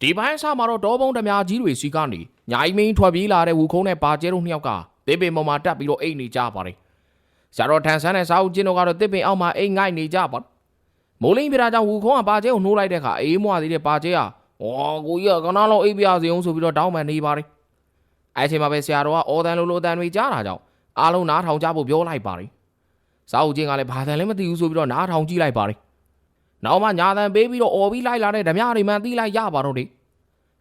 ဒီပိုင်းအစမှာတော့တောပုံးဓမြကြီးတွေစီကနေညာကြီးမင်းထွက်ပြေးလာတဲ့ဝူခုံးနဲ့ပါကျဲတို့နှစ်ယောက်ကတစ်ပင်ပေါ်မှာတက်ပြီးတော့အိတ်နေကြပါတယ်။ဆရာတော်ထန်ဆန်းနဲ့စာအုပ်ကျင်းတို့ကတော့တစ်ပင်အောက်မှာအိတ်ငိုက်နေကြပါမိုးလိမ့်ပြတာကြောင့်ဝူခုံးကပါကျဲကိုနှိုးလိုက်တဲ့အခါအေးမွားသေးတဲ့ပါကျဲကအော်ကိုကြီးကကနားလုံးအိတ်ပြစီအောင်ဆိုပြီးတော့တောင်းပန်နေပါတယ်။အဲ့အချိန်မှာပဲဆရာတော်ကအော်တန်လိုလိုအတန်တွေကြားတာကြောင့်အားလုံးနားထောင်ကြဖို့ပြောလိုက်ပါတယ်။စာအုပ်ကျင်းကလည်းဘာတန်လည်းမသိဘူးဆိုပြီးတော့နားထောင်ကြည့်လိုက်ပါတယ်။ နောက်မှညာတန်ပေးပြီးတော့អော်ပြီးလိုက်လာတဲ့ဓမြတွေမှန်သိလိုက်ရပါတော့တယ်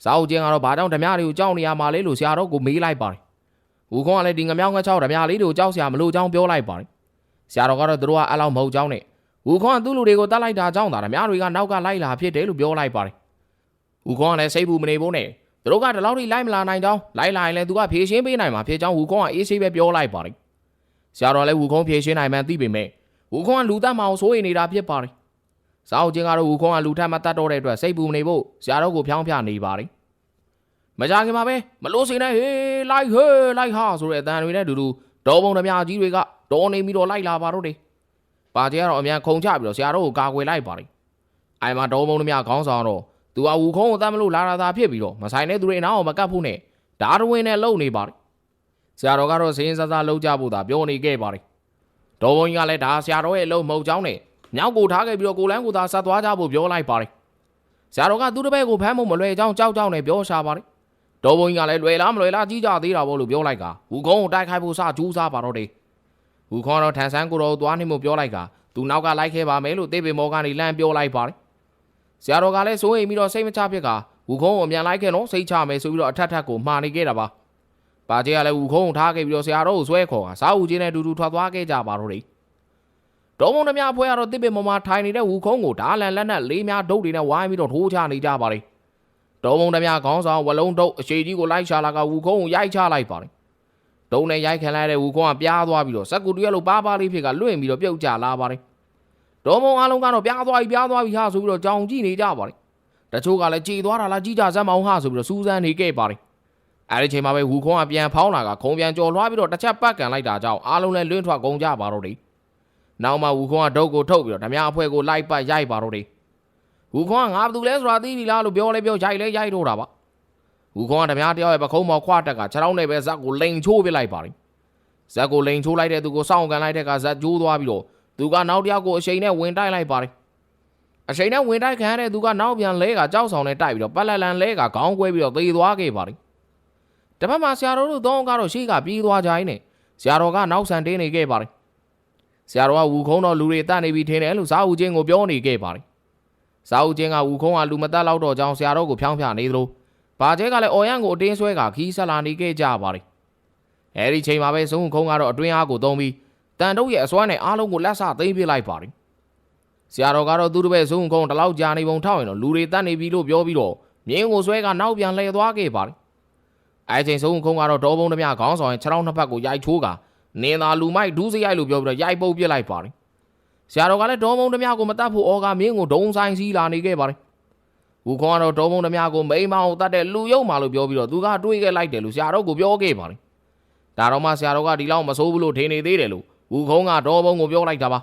စာအုပ်ကျင်းကတော့ဘာကြောင့်ဓမြတွေကိုကြောက်နေရမှာလဲလို့ဆရာတော်ကိုမေးလိုက်ပါတယ်။ဦးခွန်ကလည်းဒီငမြောင်းငချောက်ဓမြလေးတွေကိုကြောက်ဆရာမလို့ကြောင်းပြောလိုက်ပါတယ်။ဆရာတော်ကတော့သူတို့ကအဲ့လောက်မဟုတ်ကြောင်းနဲ့ဦးခွန်ကသူ့လူတွေကိုတတ်လိုက်တာကြောင့်ဒါဓမြတွေကနောက်ကလိုက်လာဖြစ်တယ်လို့ပြောလိုက်ပါတယ်။ဦးခွန်ကလည်းစိတ်ဘူးမနေဘူးနဲ့သူတို့ကဒီလောက်ထိလိုက်မလာနိုင်ကြောင်းလိုက်လာရင်လည်းသူကဖြေရှင်းပေးနိုင်မှာဖြစ်ကြောင်းဦးခွန်ကအေးဆေးပဲပြောလိုက်ပါတယ်။ဆရာတော်လည်းဦးခွန်ဖြေရှင်းနိုင်မှန်းသိပေမဲ့ဦးခွန်ကလူတတ်မအောင်စိုးရိမ်နေတာဖြစ်ပါတယ်။ စာအုပ်ကျင်းကတော့ဦးခွန်ကလူထက်မတတ်တော့တဲ့အတွက်စိတ်ဘူးမနေဖို့ဆရာတော်ကိုဖြောင်းပြနေပါတယ်။မကြခင်မှာပဲမလို့စိနေဟေးလိုက်ဟေးလိုက်ဟာဆိုတဲ့အတန်တွေနဲ့အတူတူဒေါ်ပုံဓမြကြီးတွေကဒေါ်နေပြီးတော့လိုက်လာပါတော့တယ်။ပါကျဲကတော့အမြန်ခုံချပြီးတော့ဆရာတော်ကိုကာကွယ်လိုက်ပါတယ်။အိုင်မှာဒေါ်ပုံဓမြခေါင်းဆောင်တော့သူကဝူခုံးကိုတမ်းမလို့လာတာသာဖြစ်ပြီးတော့မဆိုင်တဲ့သူတွေနောက်အောင်မကတ်ဖို့နဲ့ဓာတ်ဝင်နဲ့လုံနေပါတယ်။ဆရာတော်ကတော့စင်းစစလှုပ်ကြဖို့သာပြောနေခဲ့ပါတယ်။ဒေါ်ပုံကြီးကလည်းဒါဆရာတော်ရဲ့အလုံးမဟုတ်ကြောင်းနဲ့ မြောက်ကိုထားခဲ့ပြီးတော့ကိုလန်းကိုသာဆက်သွားကြဖို့ပြောလိုက်ပါတယ်။ဆရာတော်ကသူ့တပည့်ကိုဖမ်းဖို့မလွယ်ကြောင်းကြောက်ကြောက်နဲ့ပြောရှာပါတယ်ဒေါ်ဘုံကြီးကလည်းလွယ်လားမလွယ်လားကြီးကြသေးတာပေါ့လို့ပြောလိုက်ကဝူခုံးကိုတိုက်ခိုက်ဖို့စကြူးစားပါတော့တယ်ဝူခုံးတော့ထန်ဆန်းကိုတော့သွားနေမှုပြောလိုက်ကသူနောက်ကလိုက်ခဲ့ပါမယ်လို့တေးပင်မောကနေလမ်းပြောလိုက်ပါတယ်ဆရာတော်ကလည်းစိုးရိမ်ပြီးတော့စိတ်မချဖြစ်ကဝူခုံးကိုအမြန်လိုက်ခဲ့တော့စိတ်ချမယ်ဆိုပြီးတော့အထက်ထက်ကိုမှားနေခဲ့တာပါပါကျေကလည်းဝူခုံးကိုထားခဲ့ပြီးတော့ဆရာတော်ကိုဆွဲခေါ်ကစားဦးချင်းနဲ့အတူတူထွက်သွားခဲ့ကြပါတော့တယ် ဒေါ်မုံဓမြဖွဲကတော့တေးပင်မောမှာထိုင်နေတဲ့ဝူခုံးကိုဓာလန်လက်နဲ့လေးများဒုတ်တွေနဲ့ဝိုင်းပြီးတော့ထိုးချနေကြပါတယ်ဒေါ်မုံဓမြခေါင်းဆောင်ဝလုံးတုတ်အရှိကြီးကိုလိုက်ရှာလာကဝူခုံးကိုရိုက်ချလိုက်ပါတယ်။ဒုံနဲ့ရိုက်ခံလိုက်တဲ့ဝူခုံးကပြားသွားပြီးတော့စက်ကူတရက်လိုပါးပါးလေးဖြစ်ကလွင့်ပြီးတော့ပြုတ်ကျလာပါတယ်။ဒေါ်မုံအားလုံးကတော့ပြားသွားပြီပြားသွားပြီဟာဆိုပြီးတော့ကြောင်ကြည့်နေကြပါတယ်။တချို့ကလည်းကြည်သွားတာလားကြည်ကြစမ်းမအောင်ဟာဆိုပြီးတော့စူးစမ်းနေခဲ့ပါတယ်။အဲဒီချိန်မှာပဲဝူခုံးကပြန်ဖောင်းလာကခုံပြန်ကြော်လွှားပြီးတော့တစ်ချက်ပတ်ကန်လိုက်တာကြောင့်အားလုံးလည်းလွင့်ထွက်ကုန်ကြပါတော့တယ်။ နောက်မှဝူခုံးကဒုတ်ကိုထုတ်ပြီးတော့ဓမြအဖွဲကိုလိုက်ပတ်ရိုက်ပါတော့တယ်။ဝူခွန်ကငါဘာလုပ်လဲဆိုတာသိပြီလားလို့ပြောလဲပြောရိုက်လဲရိုက်တော့တာပါဝူခွန်ကဓမြတယောက်ရဲ့ပခုံးမော်ခွာတက်ကခြေထောက်နဲ့ပဲဇက်ကိုလိန်ချိုးပစ်လိုက်ပါတယ်ဇက်ကိုလိန်ချိုးလိုက်တဲ့သူကိုစောင့်ကန်လိုက်တဲ့ကဇက်ကျိုးသွားပြီးတော့သူကနောက်တယောက်ကိုအချိန်နဲ့ဝင်တိုက်လိုက်ပါတယ်အချိန်နဲ့ဝင်တိုက်ခံရတဲ့သူကနောက်ပြန်လဲကကြောက်ဆောင်နဲ့တိုက်ပြီးတော့ပက်လက်လန်လဲကခေါင်းကွဲပြီးတော့သေသွားခဲ့ပါတယ်တစ်ဖက်မှာဆရာတော်တို့သုံးကတော့ရှေ့ကပြေးသွားကြရင်းနဲ့ဆရာတော်ကနောက်ဆန်တင်းနေခဲ့ပါတယ် ဆရာတော်ကဝူခုံးတော်လူတွေတတ်နေပြီထင်တယ်လို့ဇာဦးချင်းကိုပြောနေခဲ့ပါတယ်စာအုပ်ချင်းကဝူခုံးကလူမတက်လောက်တော့ကြောင်းဆရာတော်ကိုဖြောင်းဖြနေသလိုဘာကျဲကလည်းအော်ရန်ကိုအတင်းဆွဲကခီးဆက်လာနေခဲ့ကြပါတယ်အဲဒီချိန်မှာပဲစုံခုံးကတော့အတွင်းအားကိုသုံးပြီးတန်တုတ်ရဲ့အစွမ်းနဲ့အားလုံးကိုလက်ဆသိမ်းပြလိုက်ပါတယ်ဆရာတော်ကတော့သူ့တပည့်စုံခုံးတလောက်ကြာနေပုံထောက်ရင်တော့လူတွေတက်နေပြီလို့ပြောပြီးတော့မြင်းကိုဆွဲကနောက်ပြန်လှည့်သွားခဲ့ပါတယ်အဲချိန်စုံခုံးကတော့ဒေါ်ပုံးတစ်မြခေါင်းဆောင်ရင်ခြေထောက်နှစ်ဖက်ကိုရိုက်ချိုးက နင်းသာလူမိုက်ဒူးစရိုက်လို့ပြောပြီးတော့ရိုက်ပုတ်ပစ်လိုက်ပါတယ်ဆရာတော်ကလည်းဒေါ်မုံဓမြကိုမတတ်ဖို့ဩဃမင်းကိုဒုံဆိုင်စီးလာနေခဲ့ပါတယ်။ဝူခွန်ကတော့ဒေါ်မုံဓမြကိုမိမအောင်တတ်တဲ့လူယုံမာလို့ပြောပြီးတော့သူကတွေးခဲ့လိုက်တယ်လို့ဆရာတော်ကိုပြောခဲ့ပါတယ်။ဒါတော့မှဆရာတော်ကဒီလောက်မစိုးဘူးလို့ထင်နေသေးတယ်လို့ဝူခုံးကဒေါ်ဘုံကိုပြောလိုက်တာပါ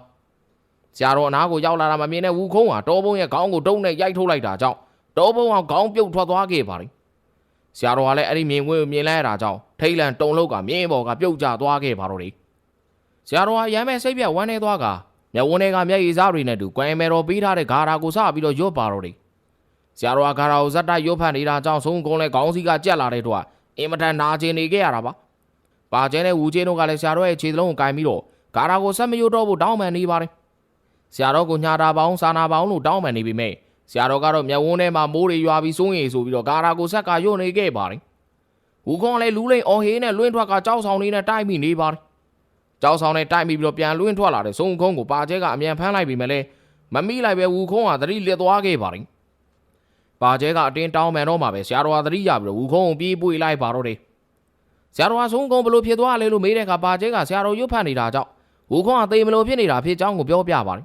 ။ဆရာတော်အနားကိုရောက်လာတာမမြင်တဲ့ဝူခုံးကဒေါ်ဘုံရဲ့ခေါင်းကိုဒုံနဲ့ရိုက်ထုတ်လိုက်တာကြောင့်ဒေါ်ဘုံကခေါင်းပြုတ်ထွက်သွားခဲ့ပါတယ်။ဆရာတော်ကလည်းအဲ့ဒီမြင်ကွင်းကိုမြင်လိုက်ရတာကြောင့် ထိတ်လန့်တုန်လှုပ်ကမြင်းဘော်ကပြုတ်ကျသွားခဲ့ပါတော့တယ်။ဆရာတော်ကရမ်းမဲ့စိတ်ပြတ်ဝမ်းနေသွားကမျက်ဝန်းထဲကမျက်ရည်စားတွေနဲ့တူကွမ်မဲတော်ပေးထားတဲ့ဂါရာကိုစပြီးတော့ရွတ်ပါတော့တယ်။ဆရာတော်ကဂါရာကိုဇက်တိုက်ရွတ်ဖတ်နေတာကြောင့်ဆုံးကုန်းလဲခေါင်းစည်းကကြက်လာတဲ့တော့အင်မတန်နာကျင်နေခဲ့ရတာပါ။ပါကျဲနဲ့ဝူကျင်းတို့ကလည်းဆရာတော်ရဲ့ခြေသလုံးကိုကင်ပြီးတော့ဂါရာကိုဆက်မရွတ်တော့ဖို့တောင်းပန်နေပါတယ်။ဆရာတော်ကညာတာပေါင်းစာနာပေါင်းလို့တောင်းပန်နေပြီမဲ့ဆရာတော်ကတော့မျက်ဝန်းထဲမှာမိုးတွေရွာပြီးစိုးရိမ်ဆိုပြီးတော့ဂါရာကိုဆက်ကရွတ်နေခဲ့ပါတယ်။ ဝူခွန်ကလည်းလူလိန်အော်ဟေးနဲ့လွင့်ထွက်ကကြောက်ဆောင်လေးနဲ့တိုက်မိနေပါတယ်ကြောက်ဆောင်နဲ့တိုက်မိပြီးတော့ပြန်လွင့်ထွက်လာတဲ့စုံခုံးကိုပါကျဲကအမြန်ဖမ်းလိုက်ပြီးမှလည်းမမိလိုက်ပဲဝူခွန်ကသတိလစ်သွားခဲ့ပါတယ်ပါကျဲကအတင်းတောင်းမှန်တော့မှပဲဆရာတော်ကသတိရပြီးတော့ဝူခွန်ကိုပြေးပွေလိုက်ပါတော့တယ်ဆရာတော်ကစုံခုံးဘလို့ဖြစ်သွားလဲလို့မေးတဲ့အခါပါကျဲကဆရာတော်ရွတ်ဖတ်နေတာကြောင့်ဝူခွန်ကသေမလို့ဖြစ်နေတာဖြစ်ကြောင်းကိုပြောပြပါတယ်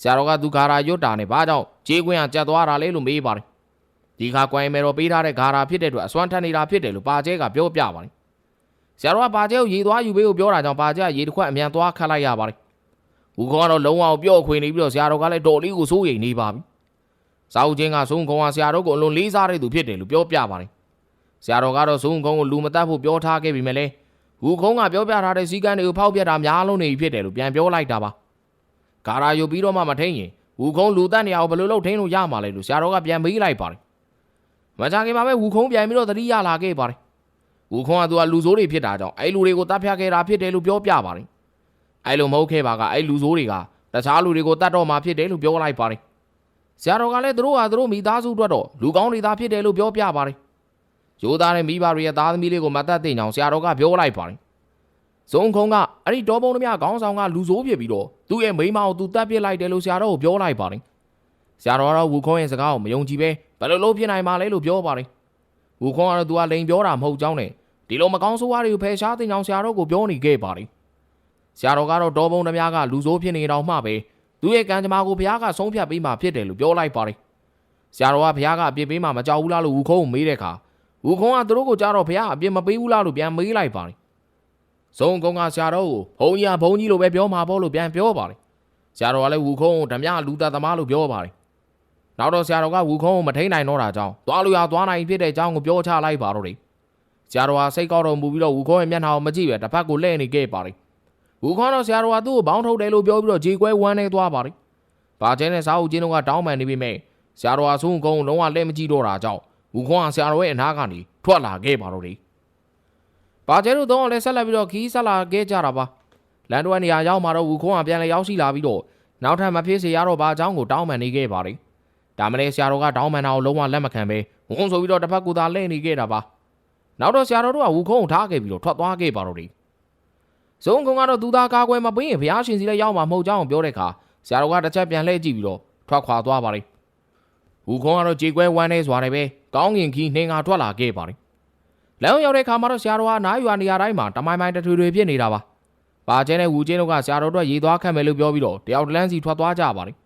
ဆရာတော်ကသူဂါရာရွတ်တာနဲ့ဘာကြောင့်ခြေကွင်းကကြက်သွားတာလဲလို့မေးပါတယ် ဒီခါကွိုင်းမဲတော်ပေးထားတဲ့ဂါရာဖြစ်တဲ့အတွက်အစွမ်းထက်နေတာဖြစ်တယ်လို့ပါကျဲကပြောပြပါတယ်ဆရာတော်ကပါကျဲကိုရေသွားယူပေးကိုပြောတာကြောင့်ပါကျဲကရေတစ်ခွက်အမြန်သွားခတ်လိုက်ရပါတယ်ဝူခွန်ကတော့လုံးဝပြော့ခွေနေပြီးတော့ဆရာတော်ကလည်းတော်လေးကိုစိုးရိမ်နေပါပြီစာအုပ်ချင်းကစုံကုံကဆရာတော်ကိုအလွန်လေးစားတဲ့သူဖြစ်တယ်လို့ပြောပြပါတယ်ဆရာတော်ကတော့စုံကုံကိုလူမတတ်ဖို့ပြောထားခဲ့ပြီးမြဲလဲဝူခုံးကပြောပြထားတဲ့စီကံတွေကိုဖောက်ပြတာများလုံးနေပြီဖြစ်တယ်လို့ပြန်ပြောလိုက်တာပါဂါရာယူပြီးတော့မှမထိန်ရင်ဝူခုံးလူတက်နေအောင်ဘယ်လိုလုပ်ထိန်လို့ရမှာလဲလို့ဆရာတော်ကပြန်မေးလိုက်ပါတယ် မကြခင်မှာပဲဝူခုံးပြန်ပြီးတော့သတိရလာခဲ့ပါတယ်ဝူခုံးကသူကလူဆိုးတွေဖြစ်တာကြောင့်အဲ့လူတွေကိုတတ်ဖြတ်ခဲ့တာဖြစ်တယ်လို့ပြောပြပါတယ်အဲ့လိုမဟုတ်ခဲ့ပါကအဲ့လူဆိုးတွေကတခြားလူတွေကိုတတ်တော့မှဖြစ်တယ်လို့ပြောလိုက်ပါတယ်ဆရာတော်ကလည်းသူတို့ဟာသူတို့မိသားစုအတွက်တော့လူကောင်းတွေသားဖြစ်တယ်လို့ပြောပြပါတယ်ရိုးသားတဲ့မိဘတွေရဲ့သားသမီးလေးကိုမတတ်သိအောင်ဆရာတော်ကပြောလိုက်ပါတယ်ဇုံခုံကအဲ့ဒီတောပုံသမျှခေါင်းဆောင်ကလူဆိုးဖြစ်ပြီးတော့သူ့ရဲ့မိန်းမကိုသူတတ်ပစ်လိုက်တယ်လို့ဆရာတော်ကိုပြောလိုက်ပါတယ်ဆရာတော်ကတော့ဝူခုံးရဲ့စကားကိုမယုံကြည်ပဲဘ ယ်လိုလုပ်ဖြစ်နိုင်မှာလဲလို့ပြောပါတယ်ဝူခုံးကတော့သူကလိန်ပြောတာမဟုတ်ကြောင်းနဲ့ဒီလိုမကောင်းဆိုးဝါးတွေကိုဖယ်ရှားသိအောင်ဆရာတော်ကိုပြောနေခဲ့ပါတယ်ဆရာတော်ကတော့တောပုံသမျှကလူဆိုးဖြစ်နေတော့မှပဲသူ့ရဲ့ကံကြမ္မာကိုဘုရားကဆုံးဖြတ်ပေးမှဖြစ်တယ်လို့ပြောလိုက်ပါတယ်ဆရာတော်ကဘုရားကအပြစ်ပေးမှမကြောက်ဘူးလားလို့ဝူခုံးကိုမေးတဲ့အခါဝူခုံးကသူတို့ကိုကြားတော့ဘုရားအပြစ်မပေးဘူးလားလို့ပြန်မေးလိုက်ပါတယ်ဇုံကုန်းကဆရာတော်ကိုဘုံကြီးကဘုံကြီးလိုပဲပြောမှာပေါ့လို့ပြန်ပြောပါတယ်ဆရာတော်ကလည်းဝူခုံးကိုဓမြလူသားသမားလို့ပြောပါတယ် နောက်တော့ဆရာတော်ကဝူခုံးကိုမထိန်နိုင်တော့တာကြောင့်သွားလို့ရသွားနိုင်ဖြစ်တဲ့အကြောင်းကိုပြောချလိုက်ပါတော့တယ်ဆရာတော်ကစိတ်ကောက်တော်မူပြီးတော့ဝူခုံးရဲ့မျက်နှာကိုမကြည့်ပဲတစ်ဖက်ကိုလှည့်နေခဲ့ပါတယ်ဝူခုံးတော့ဆရာတော်ကသူ့ကိုဘောင်းထုတ်တယ်လို့ပြောပြီးတော့ခြေကွဲဝမ်းနေသွားပါတယ်ဘာကျဲနဲ့စာအုပ်ကျင်းတို့ကတောင်းပန်နေပြီမဲ့ဆရာတော်ကဆုံးကုန်းလုံးဝလက်မကြည့်တော့တာကြောင့်ဝူခွန်ကဆရာတော်ရဲ့အနားကနေထွက်လာခဲ့ပါတော့တယ်။ဘာကျဲတို့တော့လည်းဆက်လက်ပြီးတော့ခီးဆက်လာခဲ့ကြတာပါ။လန်တော်နေရာရောက်มาတော့ဝူခွန်ကပြန်လဲရောက်ရှိလာပြီးတော့နောက်ထပ်မဖြစ်စေရတော့ဘာအကြောင်းကိုတောင်းပန်နေခဲ့ပါတယ်။ ဒါမလဲဆရာတော်ကတောင်းပန်တာကိုလုံးဝလက်မခံပဲဝုန်းဆိုပြီးတော့တစ်ဖက်ကသာလဲနေခဲ့တာပါ။နောက်တော့ဆရာတော်တို့ကဝူခွန်ကိုထားခဲ့ပြီးတော့ထွက်သွားခဲ့ပါတော့တယ်။ဇုံကုန်းကတော့သူသားကားကွယ်မပေးရင်ဘုရားရှင်စီလည်းရောက်မှာမဟုတ်ကြောင်းပြောတဲ့အခါဆရာတော်ကတစ်ချက်ပြန်လှည့်ကြည့်ပြီးတော့ထွက်ခွာသွားပါတယ်။ဝူခွန်ကတော့ကြေကွဲဝမ်းနေစွာနဲ့ပဲကောင်းကင်ခီးနှင်းငါထွက်လာခဲ့ပါတယ်။လမ်းရောက်တဲ့အခါမှာတော့ဆရာတော်ကနားရွာနေရာတိုင်းမှာတမိုင်းမိုင်းတထွေထွေဖြစ်နေတာပါ။ပါကျဲနဲ့ဝူကျင်းတို့ကဆရာတော်တို့ရေသွားခတ်မယ်လို့ပြောပြီးတော့တယောက်တလန်းစီထွက်သွားကြပါတယ်။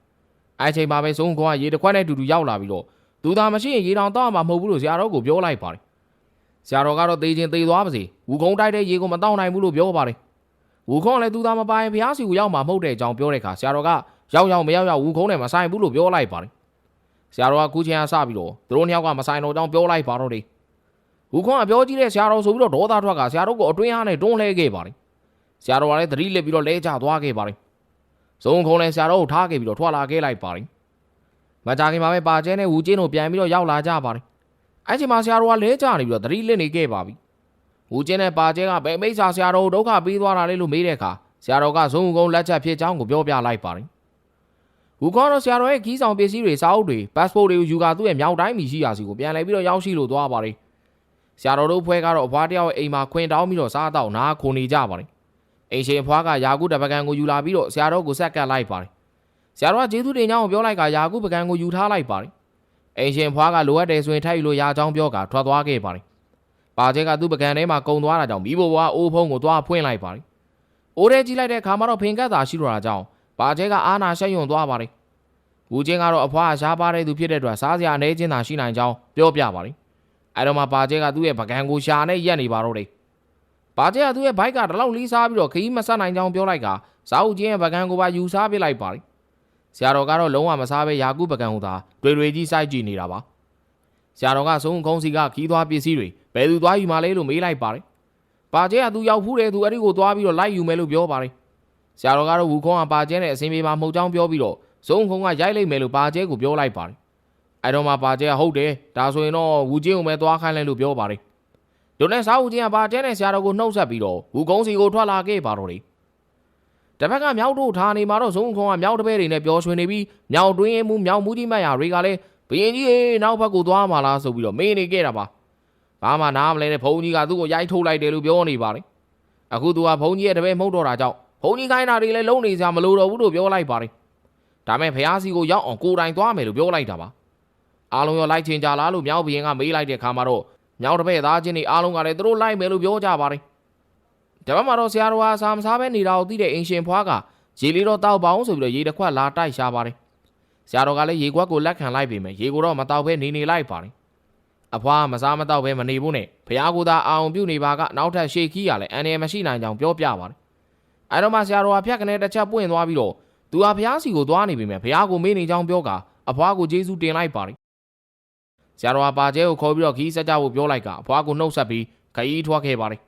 အဲချိန်မှာပဲဆုံးခွန်ကရေတစ်ခွက်နဲ့တူတူရောက်လာပြီးတော့သူသာမရှိရင်ရေတောင်တောက်မှာမဟုတ်ဘူးလို့ဆရာတော်ကိုပြောလိုက်ပါတယ်။ဆရာတော်ကတော့သေခြင်းသေသွားပါစေ။ဝူကုန်းတိုက်တဲ့ရေကိုမတောက်နိုင်ဘူးလို့ပြောပါတယ်။ဝူခွန်လည်းသူသာမပိုင်ဘုရားစီကိုရောက်မှာမဟုတ်တဲ့အကြောင်းပြောတဲ့အခါဆရာတော်ကရောက်ရောက်မရောက်ရောက်ဝူခုံးနဲ့မဆိုင်ဘူးလို့ပြောလိုက်ပါတယ်ဆရာတော်ကကူးချင်အားစပြီးတော့သူတို့နှစ်ယောက်ကမဆိုင်တော့ကြောင်းပြောလိုက်ပါတော့တယ်ဝူခုံးကပြောကြည့်တဲ့ဆရာတော်ဆိုပြီးတော့ဒေါသထွက်ကဆရာတော်ကိုအတွင်းအားနဲ့တွန်းလှဲခဲ့ပါတယ်ဆရာတော်ကလည်းသတိလစ်ပြီးတော့လဲကျသွားခဲ့ပါတယ် ဇုံခုံးလည်းဆရာတော်ကိုထားခဲ့ပြီးတော့ထွက်လာခဲ့လိုက်ပါတယ်မကြခင်မှာပဲပါကျဲနဲ့ဝူကျင်းတို့ပြန်ပြီးတော့ရောက်လာကြပါတယ်အဲ့ချိန်မှာဆရာတော်ကလဲကျနေပြီးတော့သတိလစ်နေခဲ့ပါပြီဝူကျင်းနဲ့ပါကျဲကဘယ်မိစ္ဆာဆရာတော်ကိုဒုက္ခပေးသွားတာလဲလို့မေးတဲ့အခါဆရာတော်ကဇုံကုန်းလက်ချက်ဖြစ်ကြောင်းကိုပြောပြလိုက်ပါတယ်ဝူခေါ်တော့ဆရာတော်ရဲ့ခီးဆောင်ပစ္စည်းတွေစာအုပ်တွေ passport တွေကိုယူကာသူ့ရဲ့မြောက်တိုင်းမီရှိရာစီကိုပြန်လဲပြီးတော့ရောက်ရှိလို့သွားပါတယ်ဆရာတော်တို့ဖွဲကတော့အဖွားတယောက်ရဲ့အိမ်မှာခွင်တောင်းပြီးတော့စားတော့နားခုန်နေကြပါတယ် အိမ်ရှင်အဖွားကယာကုတပကံကိုယူလာပြီးတော့ဆရာတော်ကိုဆက်ကပ်လိုက်ပါတယ်ဆရာတော်ကကျေးဇူးတင်ကြောင်းကိုပြောလိုက်ကယာကုပကံကိုယူထားလိုက်ပါတယ်အိမ်ရှင်အဖွားကလိုအပ်တယ်ဆိုရင်ထိုက်ယူလို့ရာချောင်းပြောကထွက်သွားခဲ့ပါတယ်ပါကျဲကသူ့ပကံထဲမှာကုံသွားတာကြောင့်မိဘဘွားအိုးဖုံးကိုသွားဖွင့်လိုက်ပါတယ်အိုးထဲကြီးလိုက်တဲ့အခါမှာတော့ဖင်ကတ်သာရှိတော့တာကြောင့်ပါကျဲကအာနာရှက်ယွံသွားပါတယ်ဝူချင်းကတော့အဖွားရှားပါတဲ့သူဖြစ်တဲ့အတွက်စားစရာအနေချင်းသာရှိနိုင်ကြောင်းပြောပြပါတယ်အဲတော့မှပါကျဲကသူ့ရဲ့ပကံကိုရှာနဲ့ရက်နေပါတော့တယ် ပါကျဲကသူ့ရဲ့ဘိုက်ကတလောက်လီးစားပြီးတော့ခီးမဆက်နိုင်ကြောင်းပြောလိုက်ကဇာအုပ်ချင်းရဲ့ပကံကိုပါယူစားပစ်လိုက်ပါတယ်ဆရာတော်ကတော့လုံးဝမစားပဲယာကုပကံဟူသာတွေ့တွေ့ကြီးစိုက်ကြည့်နေတာပါဆရာတော်ကဆုံးကုန်းစီကခီးသွားပစ္စည်းတွေဘယ်သူသွားယူမှလဲလို့မေးလိုက်ပါတယ်ပါကျဲကသူရောက်ဖူးတယ်သူအဲ့ဒီကိုသွားပြီးတော့လိုက်ယူမယ်လို့ပြောပါတယ်ဆရာတော်ကတော့ဝူခေါင်းကပါကျဲနဲ့အစင်းပြေမှာမှုတ်ချောင်းပြောပြီးတော့ဇုံခုံကရိုက်လိုက်မယ်လို့ပါကျဲကိုပြောလိုက်ပါတယ်အဲ့တော့မှပါကျဲကဟုတ်တယ်ဒါဆိုရင်တော့ဝူချင်းကိုပဲသွားခိုင်းလိုက်လို့ပြောပါတယ် ဒုနဲ့စားဝူချင်းကပါကျဲနဲ့ဆရာတော်ကိုနှုတ်ဆက်ပြီးတော့ဝူကုန်းစီကိုထွက်လာခဲ့ပါတော့တယ်တစ်ဖက်ကမြောက်တို့ထားနေမှာတော့ဇုံခုံကမြောက်တပည့်တွေနဲ့ပြောရွှင်နေပြီးမြောက်တွင်းမှုမြောက်မှုကြီးမတ်ရာတွေကလည်းဘရင်ကြီးရေနောက်ဘက်ကိုသွားမှာလားဆိုပြီးတော့မေးနေခဲ့တာပါဘာမှနားမလဲတဲ့ဘုံကြီးကသူ့ကိုရိုက်ထုတ်လိုက်တယ်လို့ပြောနေပါတယ်အခုသူကဘုံကြီးရဲ့တပည့်မဟုတ်တော့တာကြောင့်ဘုံကြီးခိုင်းတာတွေလည်းလုံးနေစရာမလိုတော့ဘူးလို့ပြောလိုက်ပါတယ်ဒါမဲ့ဖះစီကိုရောက်အောင်ကိုယ်တိုင်သွားမယ်လို့ပြောလိုက်တာပါအားလုံးရောလိုက်ချင်ကြလားလို့မြောက်ဘရင်ကမေးလိုက်တဲ့အခါမှာတော့ မြောက်တပည့်သားချင်းတွေအားလုံးကလည်းသူတို့လိုက်မယ်လို့ပြောကြပါတယ်ဒါမှမတော့ဆရာတော်ဟာစာမစားပဲနေတာကိုသိတဲ့အင်ရှင်ဖွားကရေလေးတော့တောက်ပါအောင်ဆိုပြီးတော့ရေတစ်ခွက်လာတိုက်ရှာပါတယ်ဆရာတော်ကလည်းရေခွက်ကိုလက်ခံလိုက်ပြီမယ်ရေကိုတော့မတောက်ဘဲနေနေလိုက်ပါတယ်အဖွားမစားမတော့ပဲမနေဘူးနဲ့ဖះကူသာအောင်ပြုတ်နေပါကနောက်ထပ်ရှေ့ခီးရလဲအန်ရမရှိနိုင်ကြောင်ပြောပြပါတယ်အဲတော့မှဆရာတော်ကဖြတ်ကနေတစ်ချက်ပွင့်သွားပြီးတော့သူဟာဖះစီကိုသွားနေပြီမဲ့ဖះကိုမေးနေကြောင်ပြောကအဖွားကိုကျေးဇူးတင်လိုက်ပါတယ် ဆရာတော်ကပါကျဲကိုခေါ်ပြီးတော့ခီးဆက်ကြဖို့ပြောလိုက်ကအဖွားကိုနှုတ်ဆက်ပြီးခရီးထွက်ခဲ့ပါတယ်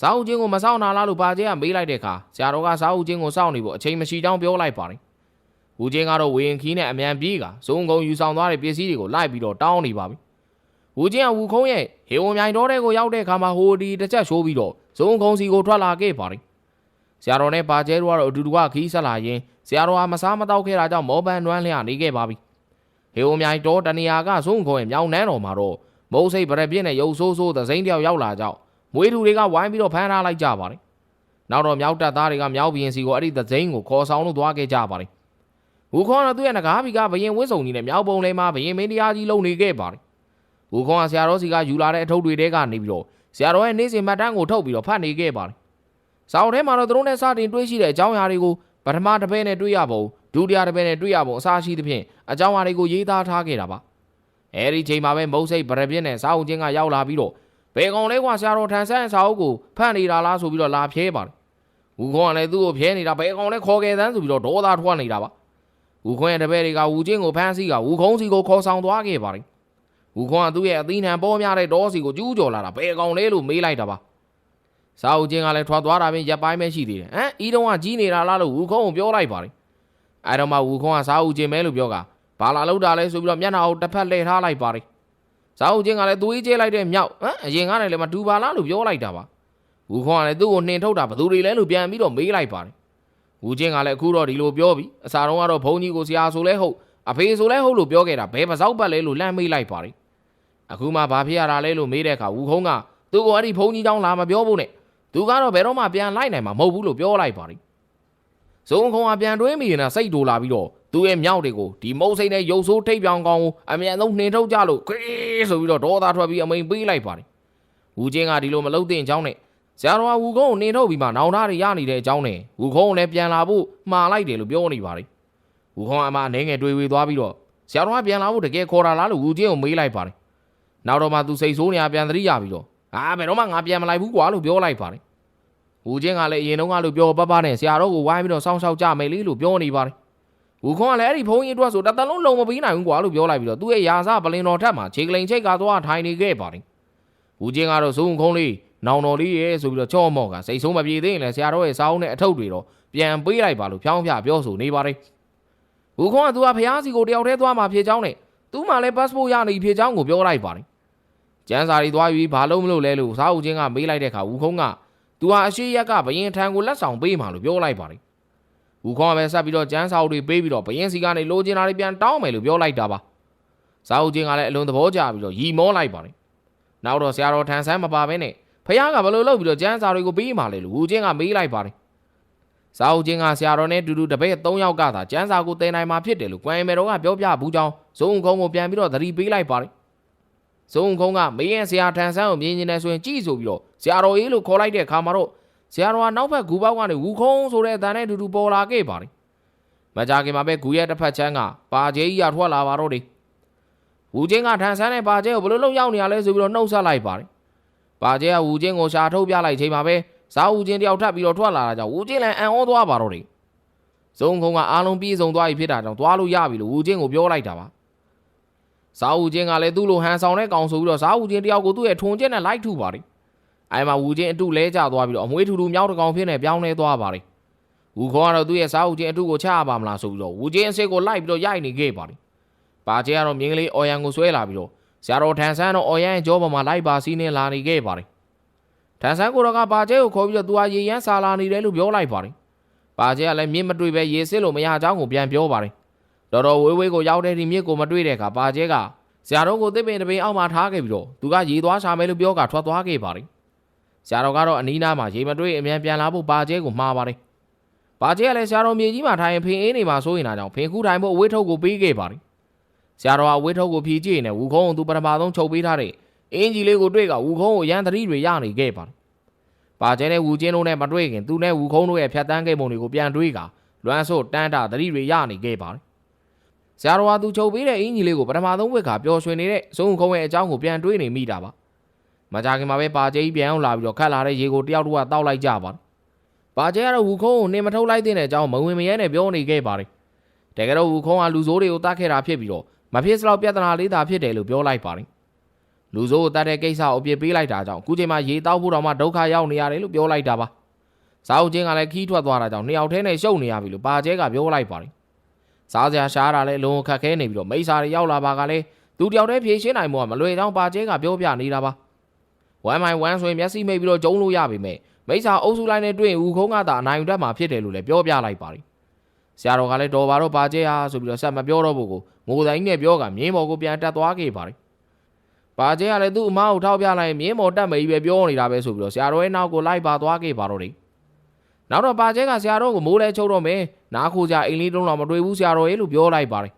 စာအုပ်ချင်းကိုမစောင့်နာလားလို့ပါကျဲကမေးလိုက်တဲ့အခါဆရာတော်ကစာအုပ်ချင်းကိုစောင့်နေဖို့အချိန်မရှိကြောင်းပြောလိုက်ပါတယ်ဦးချင်းကတော့ဝေရင်ခီးနဲ့အမြန်ပြေးကဇုံကုံယူဆောင်သွားတဲ့ပစ္စည်းတွေကိုလိုက်ပြီးတော့တောင်းနေပါပြီဝူချင်းကဝူခုံးရဲ့ဟေဝမြိုင်တော်တဲ့ကိုရောက်တဲ့အခါမှာဟိုဒီတစ်ချက်ရှိုးပြီးတော့ဇုံခုံးစီကိုထွက်လာခဲ့ပါတယ်ဆရာတော်နဲ့ပါကျဲတို့ကတော့အတူတူကခီးဆက်လာရင်ဆရာတော်ကမစားမတော့ခဲ့တာကြောင့်မောပန်းနွမ်းလျနေခဲ့ပါပြီ ဟေဝမြိုင်တော်တနေရာကဇုံခုံးရဲ့မြောင်နှန်းတော်မှာတော့မုံစိတ်ဗရက်ပြင်းနဲ့ရုပ်ဆိုးဆိုးသစိမ့်တယောက်ရောက်လာကြောင်းမွေးသူတွေကဝိုင်းပြီးတော့ဖမ်းထားလိုက်ကြပါတယ်နောက်တော့မြောက်တပ်သားတွေကမြောက်ဘရင်စီကိုအဲ့ဒီသစိမ့်ကိုခေါ်ဆောင်လို့သွားခဲ့ကြပါတယ်ဝူခေါင်းကသူ့ရဲ့ငကားဘီကဘရင်ဝစ်စုံကြီးနဲ့မြောက်ပုံလေးမှာဘရင်မင်းတရားကြီးလုံနေခဲ့ပါတယ်။ဦးခွန်ကဆရာတော်စီကယူလာတဲ့အထုပ်တွေထဲကနေပြီးတော့ဆရာတော်ရဲ့နေ့စဉ်မှတ်တမ်းကိုထုတ်ပြီးတော့ဖတ်နေခဲ့ပါတယ်။စာအုပ်ထဲမှာတော့သူတို့နဲ့စတင်တွေးရှိတဲ့အကြောင်းအရာတွေကိုပထမတစ်ပည့်နဲ့တွေးရပုံ ဒုတိယတစ်ပည့်နဲ့တွေးရပုံအစားရှိသဖြင့်အကြောင်းအရာတွေကိုရေးသားထားခဲ့တာပါ။အဲဒီချိန်မှာပဲမုတ်စိတ်ဗရပြင်းနဲ့စာအုပ်ချင်းကရောက်လာပြီးတော့ဘယ်ကောင်လဲကွာဆရာတော်ထန်ဆန်းစာအုပ်ကိုဖတ်နေတာလားဆိုပြီးတော့လာဖြဲပါတယ်။ဦးခွန်ကလည်းသူ့ကိုဖြဲနေတာဘယ်ကောင်လဲခေါ်ခဲ့သန်းဆိုပြီးတော့ဒေါသထွက်နေတာပါ။ဦးခွန်ရဲ့တပည့်တွေကဦးချင်းကိုဖမ်းဆီးကဦးခုံးစီကိုခေါ်ဆောင်သွားခဲ့ပါတယ်။ဝူခွန်ကသူ့ရဲ့အသီးနှံပေါ်များတဲ့ဒေါစီကိုကျူးကျော်လာတာဘယ်ကောင်လဲလို့မေးလိုက်တာပါစာအုပ်ချင်းကလည်းထွက်သွားတာပဲရပ်ပိုင်းပဲရှိသေးတယ်ဟမ်ဤတော့ကကြီးနေတာလားလို့ဝူခွန်ကိုပြောလိုက်ပါတယ် အဲတော့မှဝူခွန်ကစားဦးခြင်းပဲလို့ပြောကဘာလာလောက်တာလဲဆိုပြီးတော့မျက်နှာအောင်တစ်ဖက်လှည့်ထားလိုက်ပါတယ်စားဦးခြင်းကလည်းသွေးကျဲလိုက်တဲ့မြောက်ဟမ်အရင်ကလည်းမတူပါလားလို့ပြောလိုက်တာပါဝူခွန်ကလည်းသူ့ကိုနှင်ထုတ်တာဘသူတွေလဲလို့ပြန်ပြီးတော့မေးလိုက်ပါတယ်ဝူခြင်းကလည်းအခုတော့ဒီလိုပြောပြီအစားတော့ကတော့ဘုံကြီးကိုဆရာဆိုလဲဟုတ်အဖေဆိုလဲဟုတ်လို့ပြောခဲ့တာဘယ်ပစောက်ပတ်လဲလို့လှမ်းမေးလိုက်ပါတယ်အခုမှဘာဖြစ်ရတာလဲလို့မေးတဲ့အခါဝူခုံးကသူ့ကိုအဲ့ဒီဘုံကြီးတောင်းလာမပြောဖို့နဲ့သူကတော့ဘယ်တော့မှပြန်လိုက်နိုင်မှာမဟုတ်ဘူးလို့ပြောလိုက်ပါတယ် ဇုံခုံကပြန်တွေးမိရင်စိတ်တူလာပြီးတော့သူ့ရဲ့မြောက်တွေကိုဒီမုတ်စိတ်နဲ့ရုပ်ဆိုးထိပ်ပြောင်ကောင်းကိုအမြန်ဆုံးနှင်ထုတ်ကြလို့ခွေးဆိုပြီးတော့ဒေါသထွက်ပြီးအမိန်ပေးလိုက်ပါတယ်ဝူချင်းကဒီလိုမလုပ်တဲ့အကြောင်းနဲ့ဆရာတော်ကဝူခုံးကိုနှင်ထုတ်ပြီးမှနောင်သားတွေရနေတဲ့အကြောင်းနဲ့ဝူခုံးကိုလည်းပြန်လာဖို့မှားလိုက်တယ်လို့ပြောနေပါတယ်ဝူခုံးအမအနေငယ်တွေးဝေသွားပြီးတော့ဆရာတော်ကပြန်လာဖို့တကယ်ခေါ်တာလားလို့ဝူချင်းကိုမေးလိုက်ပါတယ်နောက်တော့မှသူစိတ်ဆိုးနေရပြန်သတိရပြီးတော့အာဘယ်တော့မှငါပြန်မလိုက်ဘူးကွာလို့ပြောလိုက်ပါတယ်။ ဝူချင်းကလည်းအရင်တုန်းကလို့ပြောပပနဲ့ဆရာတော်ကိုဝိုင်းပြီးတော့စောင်းရှောက်ကြမယ်လေလို့ပြောနေပါတယ်။ဝူခွန်ကလည်းအဲ့ဒီဘုန်းကြီးအတွက်ဆိုတစ်သက်လုံးလုံမပြီးနိုင်ဘူးကွာလို့ပြောလိုက်ပြီးတော့သူ့ရဲ့ယာစပလင်တော်ထက်မှာခြေကလိန်ချိတ်ကသွားထိုင်နေခဲ့ပါတယ်။ဝူချင်းကတော့ဇုံခုံးလေးနောင်တော်လေးရဲ့ဆိုပြီးတော့ချော့မော့ကစိတ်ဆိုးမပြေသေးရင်လည်းဆရာတော်ရဲ့စောင်းနဲ့အထုပ်တွေတော့ပြန်ပေးလိုက်ပါလို့ဖြောင်းပြပြောဆိုနေပါတယ်။ဝူခွန်ကသူကဖះစီကိုတယောက်တည်းသွားမှဖြစ်ကြောင်းနဲ့သူ့မှလည်း passport ရနေဖြစ်ကြောင်းကိုပြောလိုက်ပါတယ်ကျန်းစာရီသွားပြီးဘာလို့မလို့လဲလို့စားဦးချင်းကမေးလိုက်တဲ့အခါဦးခုံးက သူဟာအရှိရက်ကဘရင်ထံကိုလက်ဆောင်ပေးမှလို့ပြောလိုက်ပါတယ်။ဦးခုံးကပဲဆက်ပြီးတော့ကျန်းစာအုပ်တွေပေးပြီးတော့ဘရင်စီကနေလိုချင်တာတွေပြန်တောင်းမယ်လို့ပြောလိုက်တာပါ။စားဦးချင်းကလည်းအလွန်သဘောကျပြီးတော့ရီမောလိုက်ပါတယ်။နောက်တော့ဆရာတော်ထန်ဆန်းမပါဘဲနဲ့ဖះကဘလို့လုပ်ပြီးတော့ကျန်းစာတွေကိုပေးမှလဲလို့ဦးချင်းကမေးလိုက်ပါတယ်။စားဦးချင်းကဆရာတော်နဲ့တူတူတပည့်၃ယောက်ကသာကျန်းစာကိုတင်နိုင်မှာဖြစ်တယ်လို့ကွမ်မဲတော်ကပြောပြဘူးကြောင်းဇုံခုံးကိုပြန်ပြီးတော့သတိပေးလိုက်ပါတယ် ဇုံခုံးကမင်းရဲ့ဆရာထန်ဆန်းကိုမြင်နေတယ်ဆိုရင်ကြည်ဆိုပြီးတော့ဆရာတော်ကြီးလို့ခေါ်လိုက်တဲ့အခါမှာတော့ဆရာတော်ကနောက်ဘက်ဂူပေါက်ကနေဝူခုံးဆိုတဲ့အတန်နဲ့အတူတူပေါ်လာခဲ့ပါတယ်။မကြခင်မှာပဲဂူရဲ့တစ်ဖက်ချမ်းကပါကျဲကြီးရထွက်လာပါတော့တယ်။ဝူချင်းကထန်ဆန်းနဲ့ပါကျဲကိုဘလို့လုံးရောက်နေရလဲဆိုပြီးတော့နှုတ်ဆက်လိုက်ပါတယ်။ပါကျဲကဝူချင်းကိုရှာထုတ်ပြလိုက်ချိန်မှာပဲဇာဝူချင်းတယောက်ထပ်ပြီးတော့ထွက်လာတာကြောင့်ဝူချင်းလည်းအံ့ဩသွားပါတော့တယ်။ဇုံခုံးကအားလုံးပြေဆုံးသွားပြီဖြစ်တာကြောင့်သွားလို့ရပြီလို့ဝူချင်းကိုပြောလိုက်တာပါ။ ဇာဝူချင်းကလည်းသူ့လိုဟန်ဆောင်တဲ့ကောင်ဆိုပြီးတော့ဇာဝူချင်းတယောက်ကိုသူ့ရဲ့ထုံကျက်နဲ့လိုက်ထုပါတယ်။အဲမှာဝူချင်းအတုလဲကျသွားပြီးတော့အမွေးထူထူမြောက်တစ်ကောင်ဖြစ်နေပြောင်းလဲသွားပါတယ်။ဝူခေါ်ကတော့သူ့ရဲ့ဇာဝူချင်းအတုကိုချရပါမလားဆိုပြီးတော့ဝူချင်းအစစ်ကိုလိုက်ပြီးတော့ရိုက်နေခဲ့ပါတယ်။ပါကျဲကတော့မြင်းကလေးအော်ရန်ကိုဆွဲလာပြီးတော့ဆရာတော်ထန်ဆန်းတော့အော်ရန်ရဲ့ကြောပေါ်မှာလိုက်ပါစီးနေလာနေခဲ့ပါတယ်။ထန်ဆန်းကိုတော့ကပါကျဲကိုခေါ်ပြီးတော့သူဟာရေရမ်းစာလာနေတယ်လို့ပြောလိုက်ပါတယ်။ပါကျဲကလည်းမြင့်မတွေ့ပဲရေစစ်လို့မရကြောင်းကိုပြန်ပြောပါတယ်။ တော်တော်ဝေးဝေးကိုရောက်တဲ့ဒီမြစ်ကိုမတွေ့တဲ့အခါပါကျဲကဆရာတော်ကိုတစ်ပင်တစ်ပင်အောက်မှာထားခဲ့ပြီးတော့သူကရေသွားရှာမယ်လို့ပြောကထွက်သွားခဲ့ပါတယ်ဆရာတော်ကတော့အနီးနားမှာရေမတွေ့အမြန်ပြန်လာဖို့ပါကျဲကိုမှားပါတယ်ပါကျဲကလည်းဆရာတော်မြေကြီးမှာထိုင်ရင်ဖင်အင်းနေမှာစိုးရင်တာကြောင့်ဖင်ခုထိုင်ဖို့အဝိထုတ်ကိုပေးခဲ့ပါတယ်ဆရာတော်ကအဝိထုတ်ကိုဖြီးကြည့်နေဝူခုံးကိုသူပထမဆုံးချုပ်ပေးထားတဲ့အင်းကြီးလေးကိုတွေ့ကဝူခုံးကိုရန်သတိတွေရနေခဲ့ပါတယ်ပါကျဲနဲ့ဝူချင်းတို့နဲ့မတွေ့ခင်သူနဲ့ဝူခုံးတို့ရဲ့ဖြတ်တန်းခဲ့ပုံတွေကိုပြန်တွေးကလွမ်းစို့တန်းတာသတိတွေရနေခဲ့ပါတယ် ဆရာတော်ကသူချုပ်ပေးတဲ့အင်းကြီးလေးကိုပထမဆုံးဝစ်ကပျော်ရွှင်နေတဲ့စုံခုံးရဲ့အကြောင်းကိုပြန်တွေးနေမိတာပါမကြခင်မှာပဲပါကျဲကြီးပြန်အောင်လာပြီးတော့ခတ်လာတဲ့ရေကိုတယောက်တော့ကတောက်လိုက်ကြပါတယ်ပါကျဲကတော့ဝူခုံးကိုနှင်မထုတ်လိုက်တဲ့အကြောင်းမဝင်မရဲနဲ့ပြောနေခဲ့ပါတယ်တကယ်တော့ဝူခုံးကလူဆိုးတွေကိုတတ်ခဲ့တာဖြစ်ပြီးတော့မဖြစ်စလောက်ပြဿနာလေးသာဖြစ်တယ်လို့ပြောလိုက်ပါတယ်လူဆိုးကိုတတ်တဲ့ကိစ္စကိုအပြစ်ပေးလိုက်တာကြောင့်အခုချိန်မှာရေတောက်ဖို့တော့မှဒုက္ခရောက်နေရတယ်လို့ပြောလိုက်တာပါစာအုပ်ချင်းကလည်းခီးထွက်သွားတာကြောင့်နှစ်ယောက်တည်းနဲ့ရှုပ်နေရပြီလို့ပါကျဲကပြောလိုက်ပါတယ် စားစရာရှားတာလည်းအလုံးခက်ခဲနေပြီးတော့မိစ္ဆာတွေရောက်လာပါကလည်းသူတယောက်တည်းဖြေရှင်းနိုင်မှုကမလွယ်တော့ပါကျဲကပြောပြနေတာပါ1 by 1ဆိုရင်မျက်စိမိတ်ပြီးတော့ကျုံလို့ရပါမယ်မိစ္ဆာအုပ်စုလိုက်နဲ့တွေ့ရင်ဦးခုံးကသာအနိုင်ယူတတ်မှာဖြစ်တယ်လို့လည်းပြောပြလိုက်ပါတယ်ဆရာတော်ကလည်းတော်ပါတော့ပါကျဲဟာဆိုပြီးတော့ဆက်မပြောတော့ဘူးကိုငိုတိုင်းနဲ့ပြောကမြင်းမော်ကိုပြန်တက်သွားခဲ့ပါတယ်ပါကျဲကလည်းသူ့အမားကိုထောက်ပြလိုက်ရင်မြင်းမော်တက်မယ်ကြီးပဲပြောနေတာပဲဆိုပြီးတော့ဆရာတော်ရဲ့နောက်ကိုလိုက်ပါသွားခဲ့ပါတော့တယ် နောက်တော့ပါကျဲကဆရာတော်ကိုမိုးလဲချုပ်တော့မယ်နားခိုကြအိမ်လေးတုံးတော့မတွေ့ဘူးဆရာတော်ရဲ့လို့ပြောလိုက်ပါတယ်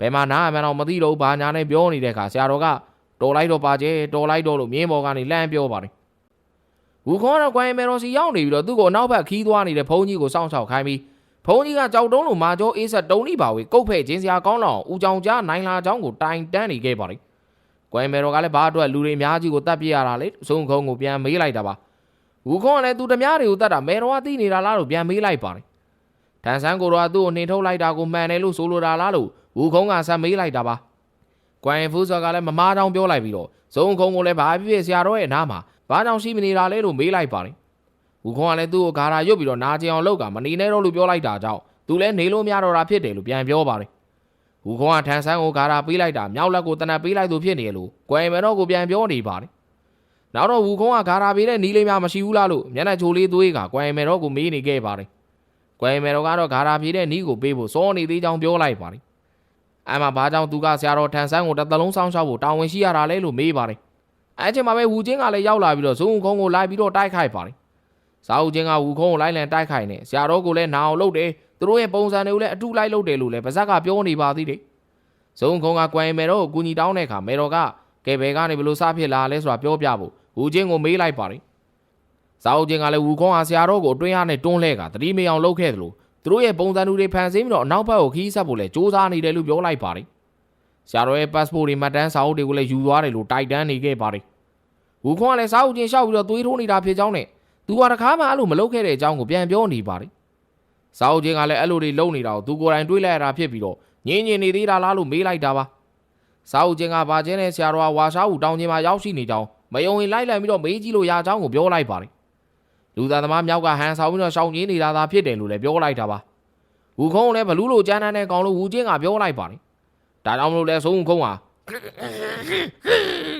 ဘယ်မှာနားအမှန်တော့မသိတော့ဘူးဘာညာနဲ့ပြောနေတဲ့အခါဆရာတော်ကတော်လိုက်တော့ပါကျဲတော်လိုက်တော့လို့မြင်းမော်ကနေလှမ်းပြောပါတယ်ဝူခေါ်တော့ကွိုင်းမယ်တော်စီရောက်နေပြီးတော့သူ့ကိုနောက်ဘက်ခီးသွားနေတဲ့ဘုန်းကြီးကိုစောင့်ရှောက်ခိုင်းပြီးဖုန်းကြီးကကြောက်တုံးလိုမာကျောအေးဆက်တုံးလိပါဝေကုတ်ဖဲ့ချင်းစရာကောင်းလောက်ဦးကြောင်ကြားနိုင်လာချောင်းကိုတိုင်တန်းနေခဲ့ပါလိ။ကွယ်မယ်တော်ကလည်းဘာအတွက်လူတွေအများကြီးကိုတတ်ပြရတာလေ။စုံခုံကိုပြန်မေးလိုက်တာပါ။ ဝူခွန်ကလည်းသူတမားတွေကိုတတ်တာမယ်တော်ကသိနေတာလားလို့ပြန်မေးလိုက်ပါလိ။ထန်ဆန်းကိုတော့သူ့ကိုနှင်ထုတ်လိုက်တာကိုမှန်တယ်လို့ဆိုလိုတာလားလို့ဝူခုံကဆက်မေးလိုက်တာပါ။ကွယ်ဖူးစော်ကလည်းမမားတောင်ပြောလိုက်ပြီးတော့စုံခုံကိုလည်းဘာဖြစ်ဖြစ်ဆရာတော်ရဲ့နားမှာဘာကြောင့်ရှိမနေတာလဲလို့မေးလိုက်ပါလိ။ဝူခွန်ကလည်းသူ့ကိုဂါရာရွတ်ပြီးတော့နာကျင်အောင်လုပ်ကမနေနဲ့တော့လို့ပြောလိုက်တာကြောင့်သူလည်းနေလို့မရတော့တာဖြစ်တယ်လို့ပြန်ပြောပါတယ်။ဟူခေါကထန်ဆန်းကိုဂါရာပေးလိုက်တာမြောက်လက်ကိုတနတ်ပေးလိုက်သူဖြစ်နေလို့ကွယ်မယ်တော့ကိုပြန်ပြောနေပါတယ်။ နောက်တော့ဟူခေါကဂါရာပေးတဲ့နီးလေးများမရှိဘူးလားလို့မျက်နှာချိုလေးသွေးကကွယ်မယ်တော့ကိုမေးနေခဲ့ပါတယ်။ကွယ်မယ်တော့ကတော့ဂါရာပေးတဲ့နီးကိုပေးဖို့စောနေသေးကြောင်းပြောလိုက်ပါတယ်။အဲမှာဘာကြောင့်သူကဆရာတော်ထန်ဆန်းကိုတစ်သလုံးဆောင်းရှောက်ဖို့တာဝန်ရှိရတာလဲလို့မေးပါတယ်။အဲချိန်မှာပဲဟူချင်းကလည်းရောက်လာပြီးတော့ဇုံခုံကိုလိုက်ပြီးတော့တိုက်ခိုက်ပါတယ်။စာအုပ်ချင်းကဟူခုံကိုလိုက်လံတိုက်ခိုက်နေဆရာတော်ကိုလည်းနာအောင်လုပ်တယ်သူတို့ရဲ့ပုံစံတွေကိုလည်းအတူလိုက်လုပ်တယ်လို့လည်းဗဇက်ကပြောနေပါသေးတယ်။ဇုံခုံကကွယ်မယ်တော့ကိုကူညီတောင်းတဲ့အခါမယ်တော်ကကဲဘယ်ကနေဘလို့စားဖြစ်လာလဲဆိုတာပြောပြဖို့ ဝူချင်းကိုမေးလိုက်ပါတယ်။စာအုပ်ချင်းကလည်းဝူခုံအားဆရာတော်ကိုအတွင်းအားနဲ့တွန်းလှဲကတတိမေအောင်လုပ်ခဲ့တယ်လို့သူတို့ရဲ့ပုံစံတွေဖန်ဆင်းပြီးတော့အနောက်ဘက်ကိုခီးဆက်ဖို့လည်းစူးစမ်းနေတယ်လို့ပြောလိုက်ပါတယ်။ဆရာတော်ရဲ့ passport တွေမှတ်တမ်းစာအုပ်တွေကိုလည်းယူသွားတယ်လို့တိုက်တန်းနေခဲ့ပါတယ်။ဝူခုံကလည်းစာအုပ်ချင်းရှောက်ပြီးတော့သွေးထိုးနေတာဖြစ်ကြောင်းနဲ့သူကတခါမှအဲ့လိုမလုပ်ခဲ့တဲ့အကြောင်းကိုပြန်ပြောနေပါတယ်။စာအုပ်ချင်းကလည်းအဲ့လိုတွေလုံနေတာကိုသူကိုယ်တိုင်တွေးလိုက်ရတာဖြစ်ပြီးတော့ငင်းငင်းနေသေးတာလားလို့မေးလိုက်တာပါ။စာအုပ်ချင်းကဘာချင်းနဲ့ဆရာတော်ကဝါရှားဦးတောင်းချင်းမှာရောက်ရှိနေကြောင်း မယုံရင်လိုက်လံပြီးတော့မေးကြည့်လို့ရကြောင်းကိုပြောလိုက်ပါတယ်။လူသားသမားမြောက်ကဟန်ဆောင်ပြီးတော့ရှောင်းကြီးနေတာသာဖြစ်တယ်လို့လည်းပြောလိုက်တာပါ။ဝူခုံးလည်းဘလူးလိုကြမ်းတမ်းတဲ့ကောင်လို့ဝူချင်းကပြောလိုက်ပါတယ်။ဒါကြောင့်မလို့လဲဆုံးခုံးဟာ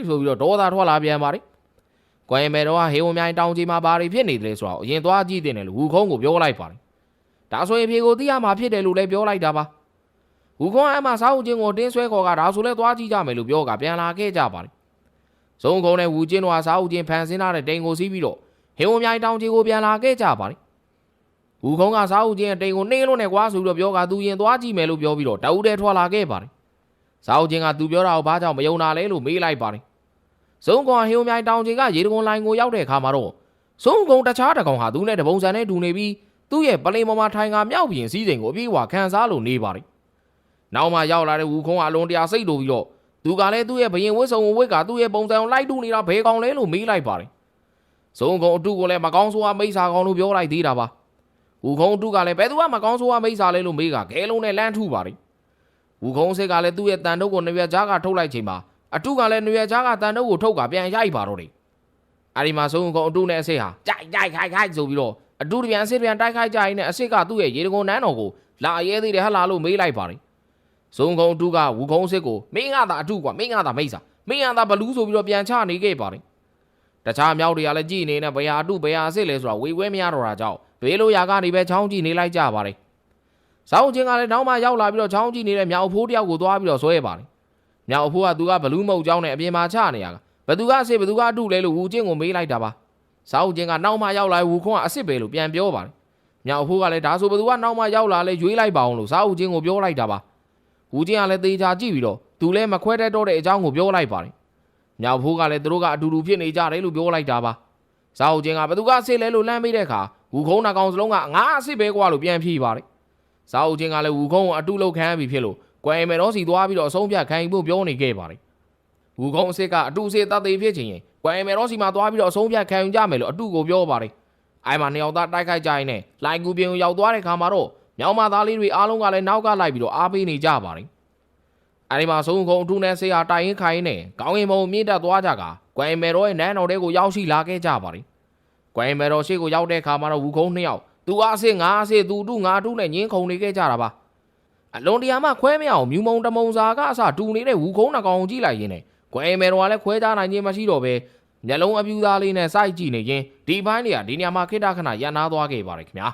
ဆိုပြီးတော့ဒေါသထွက်လာပြန်ပါတယ်။ကွယ်မယ်တော့ဟေဝမြိုင်တောင်ကြီးမှာဘာတွေဖြစ်နေတယ်လဲဆိုတော့အရင်သွားကြည့်တင်တယ်လို့ဝူခုံးကိုပြောလိုက်ပါတယ်။ဒါဆိုရင်ဖြေကိုသိရမှာဖြစ်တယ်လို့လည်းပြောလိုက်တာပါ။ဝူခုံးအမှစာအုပ်ချင်းကိုတင်းဆွဲခေါ်ကဒါဆိုလဲသွားကြည့်ကြမယ်လို့ပြောကပြန်လာခဲ့ကြပါတယ်။ စုံခုံးနဲ့ဝူချင်းတို့ဟာစာအုပ်ချင်းဖန်ဆင်းထားတဲ့တိမ်ကိုစီးပြီးတော့ဟေဝမြိုင်တောင်ကြီးကိုပြန်လာခဲ့ကြပါတယ်။ဝူခုံးကစာအုပ်ချင်းရဲ့တိမ်ကိုနှင်းလို့နဲ့ကွာဆိုပြီးတော့ပြောကသူရင်သွားကြည့်မယ်လို့ပြောပြီးတော့တအူးတဲထွက်လာခဲ့ပါတယ်။စာအုပ်ချင်းကသူပြောတာကိုဘာကြောင့်မယုံတာလဲလို့မေးလိုက်ပါတယ်။စုံကွန်ဟေဝမြိုင်တောင်ကြီးကရေတကွန်လိုင်းကိုရောက်တဲ့အခါမှာတော့စုံကုံတခြားတကောင်ဟာသူနဲ့တပုံစံနဲ့တူနေပြီးသူ့ရဲ့ပလိန်ပေါ်မှာထိုင်ကမြောက်ပြင်စည်းစိမ်ကိုအပြည့်အဝခံစားလို့နေပါတယ်။နောက်မှရောက်လာတဲ့ဝူခုံးကအလွန်တရာစိတ်တူပြီးတော့ သူကလည်းသူ့ရဲ့ဘရင်ဝတ်စုံဝတ်ကသူ့ရဲ့ပုံစံကိုလိုက်တူနေတာဘယ်ကောင်လဲလို့မေးလိုက်ပါတယ်။စုံကုံအတုကိုလည်းမကောင်းဆိုးဝါမိစ္ဆာကောင်လို့ပြောလိုက်သေးတာပါ။ဝူခုံးအတုကလည်းဘယ်သူကမကောင်းဆိုးဝါမိစ္ဆာလဲလို့မေးကခဲလုံးနဲ့လမ်းထုပါတယ်။ဝူခုံးစစ်ကလည်းသူ့ရဲ့တန်တုပ်ကိုနွေကြားကထုတ်လိုက်ချိန်မှာအတုကလည်းနွေကြားကတန်တုပ်ကိုထုတ်ကပြန်ရိုက်ပါတော့တယ်။အဲဒီမှာစုံကုံအတုနဲ့အစစ်ဟာကြိုက်ကြိုက်ခိုက်ခိုက်ဆိုပြီးတော့အတူတပြန်အစ်စ်ပြန်တိုက်ခိုက်ကြရင်းနဲ့အစ်စ်ကသူ့ရဲ့ရေတကုံနန်းတော်ကိုလာရဲသေးတယ်ဟလာလို့မေးလိုက်ပါတယ်။ ဇုံကုံအတူကဝူကုံအစ်စ်ကိုမင်းကသာအတူကွာမင်းကသာမိတ်စာမင်းကသာဘလူးဆိုပြီးတော့ပြန်ချနေခဲ့ပါတယ်။တခြားမြောက်တွေကလည်းကြည်နေနဲ့ဘယ်ဟာအတူဘယ်ဟာအစ်စ်လဲဆိုတာဝေဝဲမရတော့တာကြောင့်ဘေးလိုရာကနေပဲချောင်းကြည့်နေလိုက်ကြပါတယ်။ဇောင်းချင်းကလည်းနောက်မှရောက်လာပြီးတော့ချောင်းကြည့်နေတဲ့မြောက်ဖိုးတယောက်ကိုသွားပြီးတော့ဆွဲပါတယ်။မြောက်အဖိုးကသူကဘလူးမုတ်ကြောင်းနဲ့အပြင်မှာချနေရကဘသူကအစ်စ်ဘသူကအတုလဲလို့ဝူချင်းကိုမေးလိုက်တာပါစာအုပ်ချင်းကနောက်မှရောက်လာဝူခွန်းကအစ်စ်ပဲလို့ပြန်ပြောပါတယ်မြောက်အဖိုးကလည်းဒါဆိုဘသူကနောက်မှရောက်လာလဲရွေးလိုက်ပါအောင်လို့စာအုပ်ချင်းကိုပြောလိုက်တာပါ ဝူချင်းကလည်းသေချာကြည့်ပြီးတော့သူလည်းမခွဲတတ်တော့တဲ့အကြောင်းကိုပြောလိုက်ပါတယ်မြောက်အဖိုးကလည်းသူတို့ကအတူတူဖြစ်နေကြတယ်လို့ပြောလိုက်တာပါစာအုပ်ချင်းကဘသူကအစ်စ်လဲလို့လမ်းမိတဲ့အခါဝူခုံးနာကောင်စလုံးကငါအစ်စ်ပဲကွာလို့ပြန်ဖြေပါတယ်စာအုပ်ချင်းကလည်းဝူခုံးကိုအတုလောက်ခံရပြီဖြစ်လို့ကွယ်မယ်တော့စီသွားပြီးတော့အဆုံးဖြတ်ခံယူဖို့ပြောနေခဲ့ပါတယ်ဝူကုန်းအစ်စ်ကအတူအစ်တတ်သေးဖြစ်ချင်ရင်ကွယ်မယ်တော့စီမှာသွားပြီးတော့အဆုံးဖြတ်ခံယူကြမယ်လို့အတူကိုပြောပါတယ်။အိုင်မှာနှစ်ယောက်သားတိုက်ခိုက်ကြရင်နဲ့လိုင်ကူပြင်ကိုရောက်သွားတဲ့ခါမှာတော့ မြောင်မသားလေးတွေအားလုံးကလည်းနောက်ကလိုက်ပြီးတော့အားပေးနေကြပါတယ်။အဲဒီမှာဆုံးကုန်းအထူးနဲ့ဆေးဟာတိုင်ရင်ခိုင်းနေကောင်းရင်မုံမြင့်တက်သွားကြကကွယ်မယ်တော့ရဲ့နန်းတော်တဲကိုရောက်ရှိလာခဲ့ကြပါတယ်။ကွယ်မယ်တော့ရှေ့ကိုရောက်တဲ့ခါမှာတော့ဝူကုန်းနှစ်ယောက်သူအားအစ်ငါအစ်သူတူငါတူနဲ့ညင်းခုန်နေခဲ့ကြတာပါ။အလွန်တရာမှခွဲမရအောင်မြူမုံတမုံစာကအစတူနေတဲ့ဝူကုန်းနှကောင်ကိုကြည့်လိုက်ရင်းနဲ့ကွယ်မယ်တော့လည်းခွဲခြားနိုင်ခြင်းမရှိတော့ပဲမျက်လုံးအပြူသားလေးနဲ့စိုက်ကြည့်နေရင်ဒီဘိုင်းတွေကဒီနေရာမှာခိတ္တခဏရန်နာသွားခဲ့ပါတယ်ခင်ဗျာ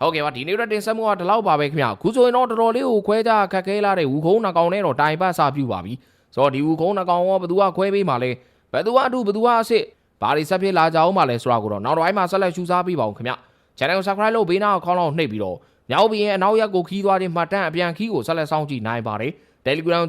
ဟုတ်ကဲ့ပါဒီနေ့တော့တင်ဆက်မှုကဒီလောက်ပါပဲခင်ဗျာခုဆိုရင်တော့တော်တော်လေးကိုခွဲခြားခက်ခဲလာတဲ့ဝူခုံးနှကောင်နဲ့တော့တိုင်ပတ်စာပြူပါပြီဆိုတော့ဒီဝူခုံးနှကောင်ရောဘသူကခွဲပေးမှလဲဘယ်သူကအတူဘသူကအစ်စ်ဘာတွေဆက်ဖြစ်လာကြအောင်မှလဲဆိုတာကိုတော့နောက်တစ်ပိုင်းမှာဆက်လက်ရှုစားပေးပါအောင်ခင်ဗျ channel ကို subscribe လုပ်ဘေးနားကိုခေါင်းလောက်နှိပ်ပြီးတော့ညောင်ပြီးရင်အနောက်ရက်ကိုခီးသွားတဲ့မှတ်တမ်းအပြန်ခီးကိုဆက်လက်စောင့်ကြည့်နိုင်ပါတယ် Telegram